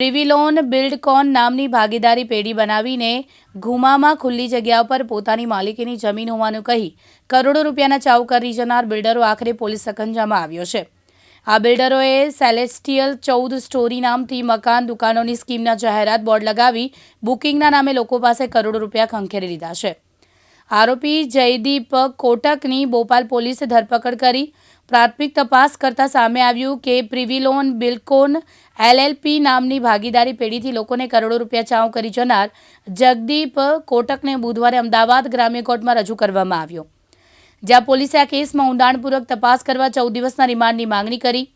પ્રિવિલોન Buildcon નામની ભાગીદારી પેઢી બનાવીને ઘુમામાં ખુલ્લી જગ્યા પર પોતાની માલિકીની જમીન હોવાનું કહી કરોડો રૂપિયાના ચાવ કરી જનાર બિલ્ડરો આખરે પોલીસ સકંજામાં આવ્યો છે. આ બિલ્ડરોએ સેલેસ્ટિયલ ચૌદ સ્ટોરી નામથી મકાન, દુકાનોની સ્કીમના જાહેરાત બોર્ડ લગાવી બુકિંગના નામે લોકો પાસે કરોડો રૂપિયા ખંખેરી લીધા છે. આરોપી જયદીપ કોટકની બોપાલ પોલીસે ધરપકડ કરી પ્રાથમિક તપાસ કરતા સામે આવ્યું કે પ્રિવિલોન બિલ્કોન એલએલપી નામની ભાગીદારી પેઢીથી લોકોને કરોડો રૂપિયા ચાઉ કરી જનાર જગદીપ કોટકને બુધવારે અમદાવાદ ગ્રામ્ય કોર્ટમાં રજૂ કરવામાં આવ્યો. જ્યાં પોલીસે આ કેસમાં ઊંડાણપૂર્વક તપાસ કરવા ચૌદ દિવસના રિમાન્ડની માંગણી કરી.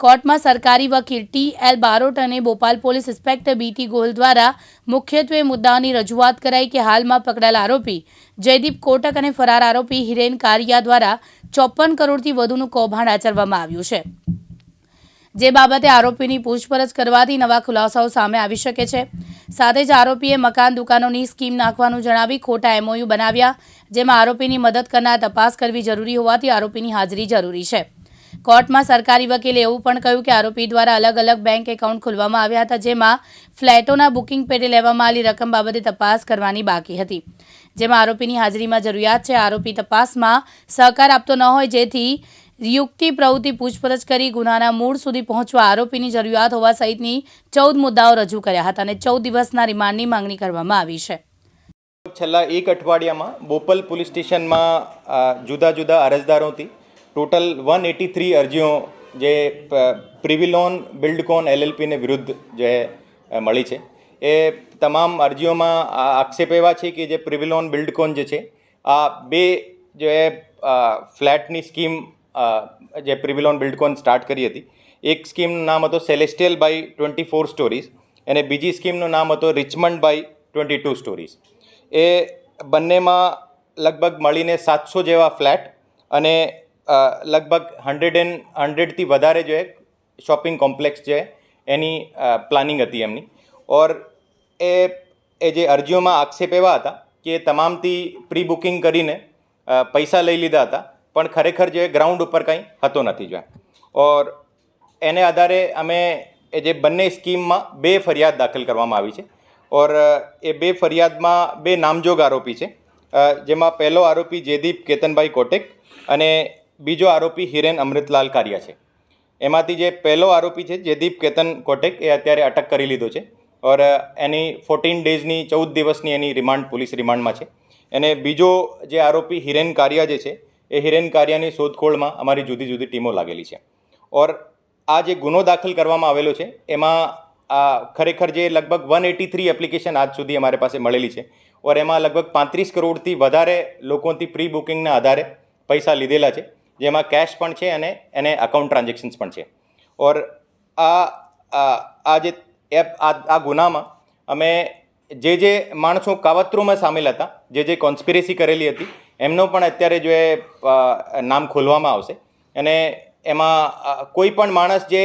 કોર્ટમાં સરકારી વકીલ ટી એલ બારોટ અને Bopal police inspector BT Gohil દ્વારા મુખ્યત્વે મુદ્દાઓની રજૂઆત કરાઈ કે હાલમાં પકડાયેલ આરોપી જયદીપ કોટક અને ફરાર આરોપી હિરેન કારિયા દ્વારા ચોપન કરોડથી વધુનું કૌભાંડ આચરવામાં આવ્યું છે. જે બાબતે આરોપીની પૂછપરછ કરવાથી નવા ખુલાસાઓ સામે આવી શકે છે. સાથે જ આરોપીએ મકાન દુકાનોની સ્કીમ નાખવાનું જણાવી ખોટા એમઓયુ બનાવ્યા, જેમાં આરોપીની મદદ કરનાર તપાસ કરવી જરૂરી હોવાથી આરોપીની હાજરી જરૂરી છે. કોર્ટમાં સરકારી વકીલે એવું પણ કહ્યું કે આરોપી દ્વારા અલગ અલગ બેંક એકાઉન્ટ ખોલવામાં આવ્યા હતા, જેમાં ફ્લેટોના બુકિંગ પેટે લેવામાં આવેલી રકમ બાબતે તપાસ કરવાની બાકી હતી. જેમાં આરોપીની હાજરીમાં જરૂરિયાત છે, આરોપી તપાસમાં સહકાર આપતો ન હોય, જેથી યુક્તિ, પ્રવૃત્તિ પૂછપરછ કરી ગુનાના મૂળ સુધી પહોંચવા આરોપીની જરૂરિયાત હોવા સહિતની ચૌદ મુદ્દાઓ રજૂ કર્યા હતા અને ચૌદ દિવસના રિમાન્ડની માંગણી કરવામાં આવી છે. છેલ્લા એક અઠવાડિયામાં બોપલ પોલીસ સ્ટેશનમાં જુદા જુદા અરજદારોથી ટોટલ વન એટી થ્રી અરજીઓ જે પ્રિવિલોન, બિલ્ડકોન, એલએલપીને વિરુદ્ધ જે મળી છે. એ તમામ અરજીઓમાં આક્ષેપ એવા છે કે જે પ્રિવિલોન, બિલ્ડકોન જે છે, આ બે જે ફ્લેટની સ્કીમ જે પ્રિવિલોન, બિલ્ડકોન સ્ટાર્ટ કરી હતી. એક સ્કીમનું નામ હતો Celestial by twenty four stories અને બીજી સ્કીમનું નામ હતો Richmond by twenty two stories. એ બંનેમાં લગભગ મળીને સાતસો જેવા ફ્લેટ અને લગભગ હંડ્રેડ એન્ડ હંડ્રેડથી વધારે જે શોપિંગ કોમ્પ્લેક્સ છે, એની પ્લાનિંગ હતી એમની. ઓર એ એ જે અરજીઓમાં આક્ષેપ એવા હતા કે તમામથી પ્રી બુકિંગ કરીને પૈસા લઈ લીધા હતા, પણ ખરેખર જે ગ્રાઉન્ડ ઉપર કંઈ હતો નથી જો ઓર એને આધારે અમે એ જે બંને સ્કીમમાં બે ફરિયાદ દાખલ કરવામાં આવી છે. ઓર એ બે ફરિયાદમાં બે નામજોગ આરોપી છે. જેમાં પહેલો આરોપી જયદીપ કેતનભાઈ કોટેક અને બીજો આરોપી હિરેન અમૃતલાલ કારિયા છે. એમાંથી જે પહેલો આરોપી છે જયદીપ કેતન કોટેક, એ અત્યારે અટક કરી લીધો છે ઓર એની ફોર્ટીન ડેઝની ચૌદ દિવસની એની રિમાન્ડ પોલીસ રિમાન્ડમાં છે. અને બીજો જે આરોપી હિરેન કારિયા જે છે, એ હિરેન કારિયાની શોધખોળમાં અમારી જુદી જુદી ટીમો લાગેલી છે. ઓર, આ જે ગુનો દાખલ કરવામાં આવેલો છે, એમાં, આ ખરેખર જે લગભગ વન એટી થ્રી એપ્લિકેશન આજ સુધી અમારી પાસે મળેલી છે. ઓર, એમાં લગભગ પાંત્રીસ કરોડથી વધારે લોકોથી પ્રી બુકિંગના આધારે પૈસા લીધેલા છે. જેમાં કેશ પણ છે અને એને અકાઉન્ટ ટ્રાન્ઝેક્શન્સ પણ છે. ઓર આ આ જે એપ આ આ ગુનામાં અમે જે જે માણસો કાવતરોમાં સામેલ હતા, જે જે કોન્સ્પિરેસી કરેલી હતી, એમનો પણ અત્યારે જો એ નામ ખોલવામાં આવશે. અને એમાં કોઈ પણ માણસ જે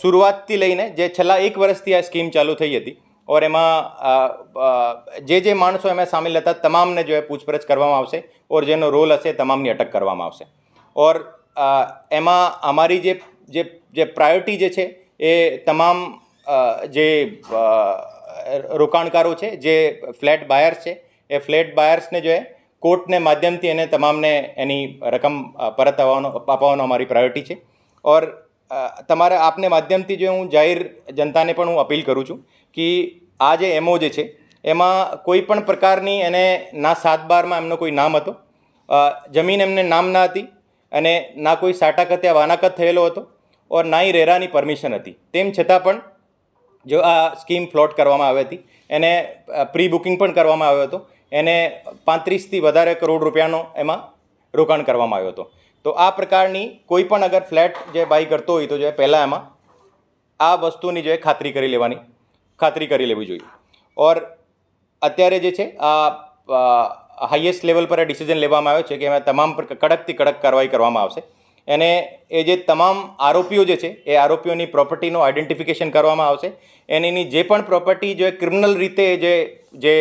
શરૂઆતથી લઈને જે છેલ્લા એક વર્ષથી આ સ્કીમ ચાલુ થઈ હતી, ઓર એમાં જે જે માણસો એમાં સામેલ હતા, તમામને જો એ પૂછપરછ કરવામાં આવશે, ઓર જેનો રોલ હશે તમામની અટક કરવામાં આવશે. ઓર એમાં અમારી જે જે જે પ્રાયોરિટી જે છે, એ તમામ જે રોકાણકારો છે, જે ફ્લેટ બાયર્સ છે, એ ફ્લેટ બાયર્સને જો એ કોર્ટને માધ્યમથી એને તમામને એની રકમ પરત આવવાનો અપાવવાનો અમારી પ્રાયોરિટી છે. ઓર તમારે આપને માધ્યમથી જો હું જાહેર જનતાને પણ હું અપીલ કરું છું કે આ જે એમઓ જે છે, એમાં કોઈ પણ પ્રકારની એને ના સાત બારમાં એમનો કોઈ નામ હતો. જમીન એમને નામ ના હતી અને ના કોઈ સાટાકત યા વાનાકત થયેલો હતો ઓર ના એ રેરાની પરમિશન હતી. તેમ છતાં પણ જો આ સ્કીમ ફ્લોટ કરવામાં આવી હતી, એને પ્રી બુકિંગ પણ કરવામાં આવ્યો હતો, એને પાંત્રીસથી વધારે કરોડ રૂપિયાનો એમાં રોકાણ કરવામાં આવ્યો હતો. તો આ પ્રકારની કોઈ પણ અગર ફ્લેટ જે બાય કરતો હોય તો જે પહેલાં એમાં આ વસ્તુની જે ખાતરી કરી લેવાની, ખાતરી કરી લેવી જોઈએ. ઓર અત્યારે જે છે આ હાઈએસ્ટ લેવલ પર આ ડિસિઝન લેવામાં આવ્યો છે કે એમાં તમામ કડકથી કડક કાર્યવાહી કરવામાં આવશે. અને એ જે તમામ આરોપીઓ જે છે, એ આરોપીઓની પ્રોપર્ટીનું આઈડેન્ટિફિકેશન કરવામાં આવશે. એની જે પણ પ્રોપર્ટી જે ક્રિમિનલ રીતે જે જે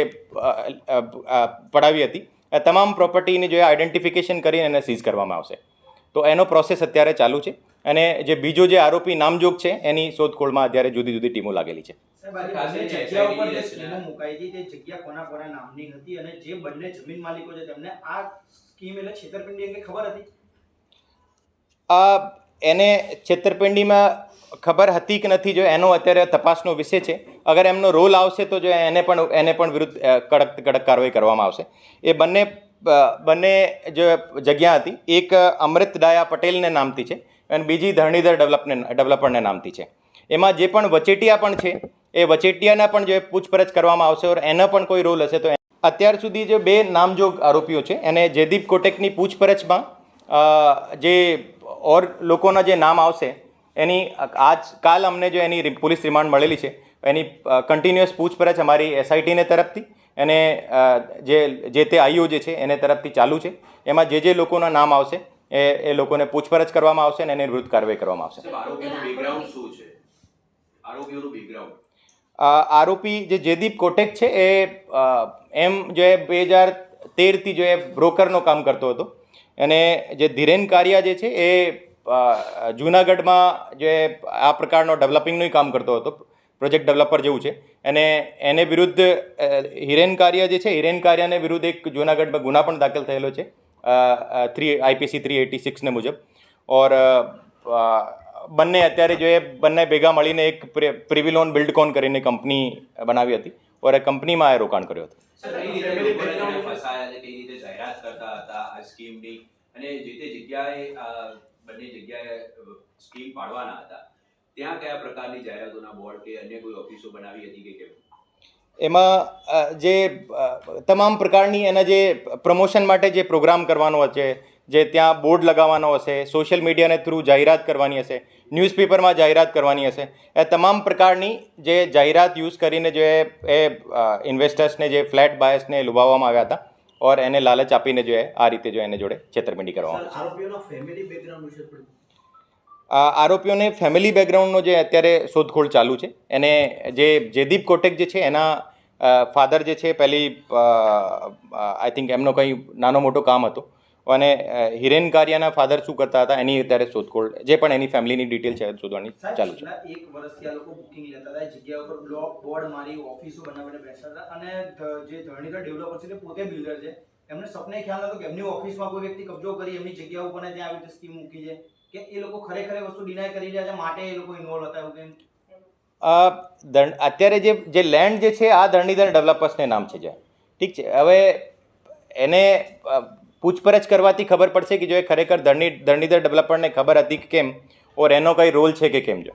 પડાવી હતી, એ તમામ પ્રોપર્ટીની જે આઈડેન્ટિફિકેશન કરીને એને સીઝ કરવામાં આવશે. તો એનો પ્રોસેસ અત્યારે ચાલુ છે. અને જે બીજો જે આરોપી નામજોગ છે એની શોધખોળમાં અત્યારે જુદી જુદી ટીમો લાગેલી છે. આ ખાસ બંને કરીને જગ્યા ઉપર જે SID સ્કીમો મુકાઈ હતી તે જગ્યા કોના કોના નામની હતી અને જે બંને જમીન માલિકો છે તેમને આ સ્કીમ એટલે છેતરપિંડી અંગે ખબર હતી? આ એને છેતરપિંડીમાં ખબર હતી કે નથી જો એનો અત્યારે તપાસનો વિષય છે. અગર એમનો રોલ આવશે તો જો એને પણ એને પણ વિરુદ્ધ કડક કડક કાર્યવાહી કરવામાં આવશે. એ બંને બંને જે જગ્યા હતી, એક અમૃત ડાયા પટેલને નામથી છે અને બીજી ધરણીધર ડેવલપને, ડેવલપરને નામથી છે. એમાં જે પણ વચેટિયા પણ છે, એ વચેટિયાના પણ જે પૂછપરછ કરવામાં આવશે ઓર એનો પણ કોઈ રોલ હશે, તો અત્યાર સુધી જે બે નામજોગ આરોપીઓ છે, એને જયદીપ કોટેકની પૂછપરછમાં જે ઓર લોકોના જે નામ આવશે, એની આજ કાલ અમને જો એની પોલીસ રિમાન્ડ મળેલી છે, એની કન્ટિન્યુઅસ પૂછપરછ અમારી એસઆઈટીને તરફથી અને જે જે તે આઈઓ જે છે એને તરફથી ચાલુ છે. એમાં જે જે લોકોના નામ આવશે એ એ લોકોને પૂછપરછ કરવામાં આવશે અને એની વિરુદ્ધ કાર્યવાહી કરવામાં આવશે. આરોપી જે જયદીપ કોટેક છે એ એમ જે બે હજાર તેરથી જો એ બ્રોકરનો કામ કરતો હતો. અને જે ધીરેન કારિયા જે છે એ જૂનાગઢમાં જે આ પ્રકારનો ડેવલપિંગનું કામ કરતો હતો. પ્રોજેક્ટ ડેવલપર જેવું છે. અને એને વિરુદ્ધ હિરેન કાર્ય જે છે, હિરેન કાર્યને વિરુદ્ધ એક જૂનાગઢમાં ગુના પણ દાખલ થયેલો છે. થ્રી આઈપીસી થ્રી એટી સિક્સને મુજબ. ઓર બંને અત્યારે જો એ બંને ભેગા મળીને એક પ્રિ- પ્રિવિલોન બિલ્ડકોન કરીને કંપની બનાવી હતી. ઓર એ કંપનીમાં એ રોકાણ કર્યું હતું. અને જે તે જગ્યાએ બંને જગ્યાએ સ્કીમ પાડવાના હતા? ત્યાં કયા પ્રકારની જાહેરાતોના બોર્ડ કે અન્ય કોઈ ઓફિસો બનાવી હતી કે કેમ એમાં જે તમામ પ્રકારની એના જે પ્રમોશન માટે જે પ્રોગ્રામ કરવાનો હશે જે ત્યાં બોર્ડ લગાવવાનો હશે સોશિયલ મીડિયાને થ્રુ જાહેરાત કરવાની હશે ન્યૂઝપેપરમાં જાહેરાત કરવાની હશે એ તમામ પ્રકારની જે જાહેરાત યુઝ કરીને જે એ ઇન્વેસ્ટર્સને જે ફ્લેટ બાયસને લુભાવવામાં આવ્યા હતા ઓર એને લાલચ આપીને જો આ રીતે જો એને જોડે છેતરપિંડી કરવામાં. આરોપીઓનો ફેમિલી બેકગ્રાઉન્ડ વિશે આરોપીઓને ફેમિલી બેકગ્રાઉન્ડનો જે અત્યારે શોધખોળ ચાલુ છે એને જે જયદીપ કોટેક જે છે એના ફાધર જે છે પહેલી આઈ થિંક એમનો કંઈ નાનો મોટો કામ હતો. અને હિરેન કારિયાના ફાધર શું કરતા હતા એની અત્યારે શોધખોળ જે પણ એની ફેમિલીની ડિટેલ છે શોધવાની ચાલુ છે. એક વર્ષથી આ લોકો બુકિંગ લેતા હતા જગ્યા ઉપર બ્લોક બોર્ડ મારી ઓફિસો બનાવીને બેસતા હતા અને જે ધરણીધર ડેવલપર છે તે પોતે બિલ્ડર છે. એમને સપને ખ્યાલ હતો કે એમની ઓફિસમાં કોઈ વ્યક્તિ કબજો કરી એમની જગ્યા ઉપર ત્યાં આવી રીતે સ્કીમ મૂકી છે. કે એ લોકો ખરેખર વસ્તુ ડિનાય કરી રહ્યા છે માટે એ લોકો ઇન્વોલ્વ હતા એવું કંઈ? અત્યારે જે જે લેન્ડ જે છે આ ધરણીધર ડેવલપર્સને નામ છે જે. ઠીક છે હવે એને પૂછપરછ કરવાથી ખબર પડશે કે જો એ ખરેખર ધરણી ધરણીધર ડેવલપરને ખબર હતી કે કેમ ઓર એનો કઈ રોલ છે કે કેમ જો.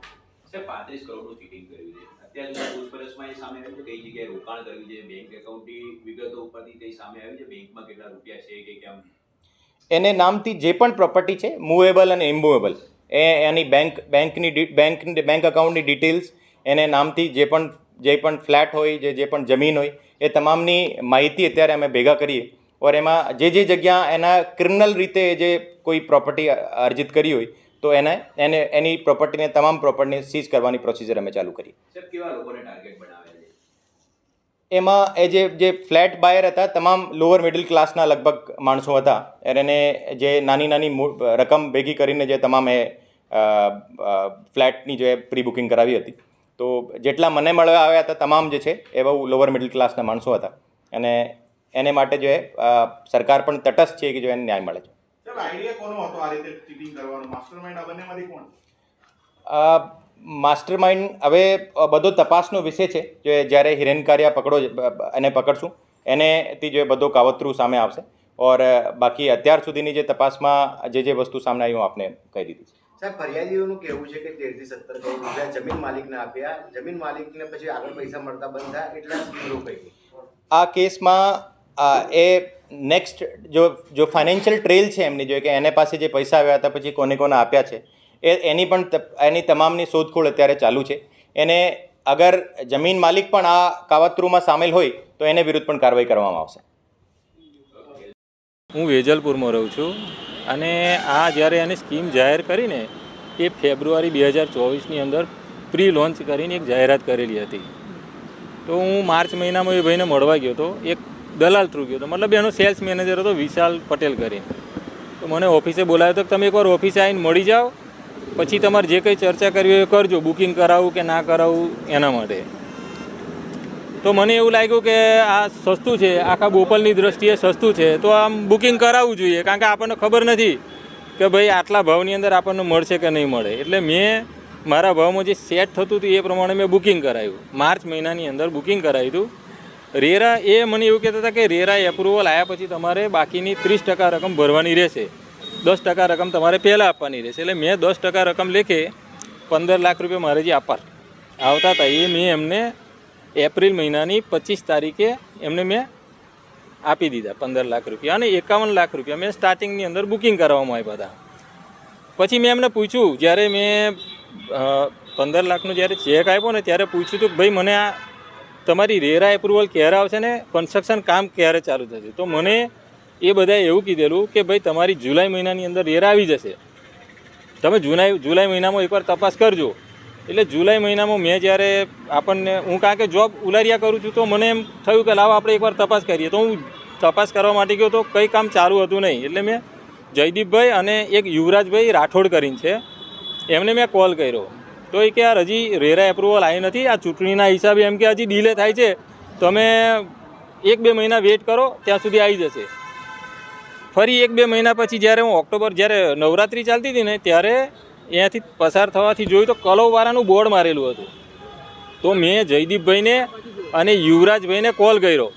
પાંત્રીસ કરોડનું ચીટિંગ કર્યું છે. અત્યાર પૂછપરછમાં એ સામે આવ્યું કઈ જગ્યાએ રોકાણ કર્યું છે બેંક એકાઉન્ટની વિગતો ઉપરથી કઈ સામે આવી છે? બેંકમાં કેટલા રૂપિયા છે કે કેમ? એને નામથી જે પણ પ્રોપર્ટી છે મૂવેબલ અને ઇમૂવેબલ એ એની બેંક બેંકની બેંક બેંક અકાઉન્ટની ડિટેલ્સ એને નામથી જે પણ જે પણ ફ્લેટ હોય, જે જે પણ જમીન હોય, એ તમામની માહિતી અત્યારે અમે ભેગા કરીએ. ઓર એમાં જે જે જગ્યા એના ક્રિમિનલ રીતે જે કોઈ પ્રોપર્ટી અર્જિત કરી હોય, તો એને એને, એની પ્રોપર્ટીને તમામ પ્રોપર્ટીને સીઝ કરવાની પ્રોસિજર અમે ચાલુ કરીએ સાહેબ કેવા લોકોને ટાર્ગેટ બનાવ્યા છે એમાં એ જે જે ફ્લેટ બાયર હતા તમામ લોઅર મિડલ ક્લાસના લગભગ માણસો હતા. એને જે નાની નાની રકમ ભેગી કરીને જે તમામ એ ફ્લેટની જે પ્રી બુકિંગ કરાવી હતી. તો જેટલા મને મળવા આવ્યા હતા તમામ જે છે એ બહુ લોઅર મિડલ ક્લાસના માણસો હતા. અને એને માટે જે સરકાર પણ તટસ્થ છે કે જો એને ન્યાય મળે છે. આઈડિયા કોનો હતો આ રીતે ચીટિંગ કરવાનો? માસ્ટરમાઇન્ડ આ બંનેમાંથી કોણ? માસ્ટર માઇન્ડ હવે બધો તપાસનો વિષય છે જે જ્યારે હિરેનકારિયા પકડો એને પકડશું એનેથી જો બધો કાવતરું સામે આવશે ઓર બાકી અત્યાર સુધીની જે તપાસમાં જે જે વસ્તુ સામે આવી હું આપને કહી દીધી છે. સાહેબ ફરિયાદીઓનું કહેવું છે કે તેરથી સત્તર કરોડ રૂપિયા જમીન માલિકને આપ્યા જમીન માલિકને પછી આગળ પૈસા મળતા બંધ થયા એટલા સ્કીમ રોકાઈ આ કેસમાં એ નેક્સ્ટ જો જો ફાઇનાન્શિયલ ટ્રેલ છે એમની જો કે એને પાસે જે પૈસા આવ્યા હતા પછી કોને કોને આપ્યા છે એ એની પણ એની તમામની શોધખોળ અત્યારે ચાલુ છે. એને અગર જમીન માલિક પણ આ કાવતરૂમાં સામેલ હોય, તો એને વિરુદ્ધ પણ કાર્યવાહી કરવામાં આવશે. હું વેજલપુરમાં રહું છું અને આ જ્યારે એની સ્કીમ જાહેર કરીને એ ફેબ્રુઆરી બે હજાર ચોવીસની અંદર પ્રી લોન્ચ કરીને એક જાહેરાત કરેલી હતી. તો હું માર્ચ મહિનામાં એ ભાઈને મળવા ગયો હતો, એક દલાલ થ્રુ ગયો હતો. મતલબ એનો સેલ્સ મેનેજર હતો વિશાલ પટેલ કરીને. તો મને ઓફિસે બોલાવ્યો હતો કે તમે એકવાર ઓફિસે આવીને મળી જાઓ પછી તમારે જે કંઈ ચર્ચા કરવી હોય કરજો, બુકિંગ કરાવવું કે ના કરાવવું એના માટે. તો મને એવું લાગ્યું કે આ સસ્તું છે, આખા બોપલની દ્રષ્ટિએ સસ્તું છે, તો આમ બુકિંગ કરાવવું જોઈએ, કારણ કે આપણને ખબર નથી કે ભાઈ આટલા ભાવની અંદર આપણને મળશે કે નહીં મળે. એટલે મેં મારા ભાવમાં જે સેટ થતું હતું એ પ્રમાણે મેં બુકિંગ કરાવ્યું માર્ચ મહિનાની અંદર બુકિંગ કરાવ્યું હતું. રેરા એ મને એવું કહેતા હતા કે રેરા એપ્રુવલ આવ્યા પછી તમારે બાકીની ત્રીસ ટકા રકમ ભરવાની રહેશે. દસ ટકા રકમ તમારે પહેલાં આપવાની રહેશે. એટલે મેં દસ ટકા રકમ લેખે પંદર લાખ રૂપિયા મારે જે આપવા. આવતા હતા એ મેં એમને એપ્રિલ મહિનાની પચીસ તારીખે એમને મેં આપી દીધા પંદર લાખ રૂપિયા અને એકાવન લાખ રૂપિયા. મેં સ્ટાર્ટિંગની અંદર બુકિંગ કરાવવામાં આવ્યા હતા. પછી મેં એમને પૂછ્યું, જ્યારે મેં પંદર લાખનું જ્યારે ચેક આપ્યો ને ત્યારે પૂછ્યું હતું ભાઈ, મને આ તમારી રેરા એપ્રુવલ ક્યારે આવશે ને? કન્સ્ટ્રક્શન કામ ક્યારે ચાલુ થશે? તો મને એ બધાએ એવું કીધેલું કે ભાઈ, તમારી જુલાઈ મહિનાની અંદર રેરા આવી જશે. તમે જુલાઈ જુલાઈ મહિનામાં એકવાર તપાસ કરજો. એટલે જુલાઈ મહિનામાં મેં જ્યારે આપણને, હું કારણ કે જોબ ઉલારિયા કરું છું તો મને એમ થયું કે લાવો આપણે એકવાર તપાસ કરીએ. તો હું તપાસ કરવા માટે ગયો તો કંઈ કામ ચાલુ હતું નહીં. એટલે મેં જયદીપભાઈ અને એક યુવરાજભાઈ રાઠોડ કરીને છે, એમને મેં કોલ કર્યો. તો એ કે યાર, હજી રેરા એપ્રુવલ આવી નથી. આ ચૂંટણીના હિસાબે એમ કે હજી ડીલે થાય છે. તમે એક બે મહિના વેઇટ કરો, ત્યાં સુધી આવી જશે. ફરી એક બે મહિના પછી જ્યારે હું ઓક્ટોબર જ્યારે નવરાત્રિ ચાલતી હતી ને ત્યારે અહીંયાથી પસાર થવાથી જોયું તો કલવવાળાનું બોર્ડ મારેલું હતું. તો મેં જયદીપભાઈને અને યુવરાજભાઈને કોલ કર્યો.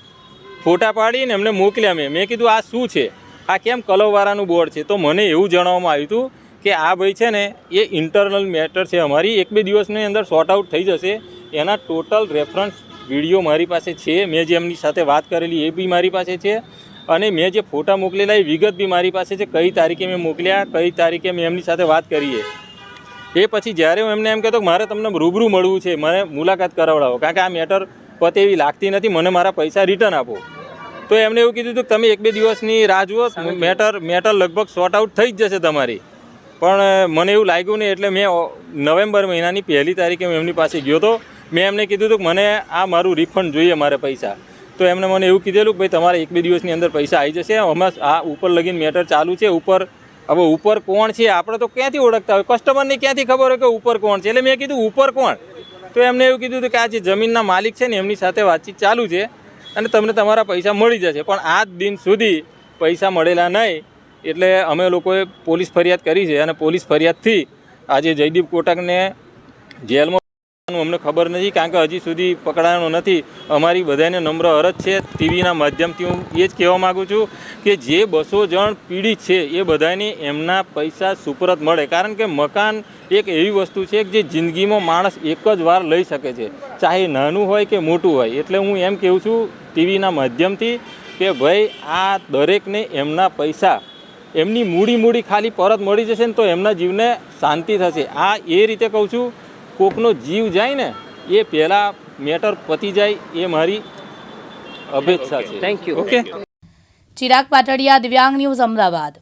ફોટા પાડીને એમને મોકલ્યા મેં. મેં કીધું, આ શું છે? આ કેમ કલવવાળાનું બોર્ડ છે? તો મને એવું જણાવવામાં આવ્યું હતું કે આ ભાઈ છે ને, એ ઇન્ટરનલ મેટર છે અમારી. એક બે દિવસની અંદર સોર્ટ આઉટ થઈ જશે. એના ટોટલ રેફરન્સ વીડિયો મારી પાસે છે. મેં જે એમની સાથે વાત કરેલી એ બી મારી પાસે છે. અને મેં જે ફોટા મોકલેલા એ વિગત બી મારી પાસે છે કઈ તારીખે મેં મોકલ્યા કઈ તારીખે મેં એમની સાથે વાત કરી એ પછી જ્યારે હું એમને એમ કહેતો મારે તમને રૂબરૂ મળવું છે મને મુલાકાત કરાવડાવો કારણ કે આ મેટર પતે એવી લાગતી નથી મને મારા પૈસા રિટર્ન આપો. તો એમને એવું કીધું હતું કે તમે એક બે દિવસની રાહ જુઓ મેટર મેટર લગભગ સોર્ટ આઉટ થઈ જ જશે તમારી. પણ મને એવું લાગ્યું નહીં એટલે મેં નવેમ્બર મહિનાની પહેલી તારીખે હું એમની પાસે ગયો હતો મેં એમને કીધું હતું કે મને આ મારું રિફંડ જોઈએ મારે પૈસા. તો એમને મને એવું કીધેલું કે ભાઈ, તમારે એક બે દિવસની અંદર પૈસા આવી જશે. હમણાં આ ઉપર લગીને મેટર ચાલુ છે. ઉપર, હવે ઉપર કોણ છે આપણે તો ક્યાંથી ઓળખતા હોય? કસ્ટમરને ક્યાંથી ખબર હોય કે ઉપર કોણ છે? એટલે મેં કીધું, ઉપર કોણ? તો એમને એવું કીધું કે આ જે જમીનના માલિક છે ને, એમની સાથે વાતચીત ચાલુ છે અને તમને તમારા પૈસા મળી જશે. પણ આજ દિન સુધી પૈસા મળેલા નહીં. એટલે અમે લોકોએ પોલીસ ફરિયાદ કરી છે અને પોલીસ ફરિયાદથી આજે જયદીપ કોટકને જેલમાં અમને ખબર નથી, કારણ કે હજી સુધી પકડાયો નથી. અમારી બધાને નમ્ર અરજ છે. ટીવીના માધ્યમથી હું એ જ કહેવા માગું છું કે જે બસો જણ પીડિત છે, એ બધાને એમના પૈસા સુપરત મળે. કારણ કે મકાન એક એવી વસ્તુ છે કે જે જિંદગીમાં માણસ એક જ વાર લઈ શકે છે. ચાહે નાનું હોય કે મોટું હોય. એટલે હું એમ કહું છું ટીવીના માધ્યમથી કે ભાઈ, આ દરેકને એમના પૈસા, એમની મૂડી મૂડી ખાલી પરત મળી જશે ને તો એમના જીવને શાંતિ થશે. આ એ રીતે કહું છું કોકનો જીવ જાય ને એ પહેલાં મેટર પતી જાય એ મારી અપેક્ષા છે. Thank you okay Chirag Patadiya Divyang news Ahmedabad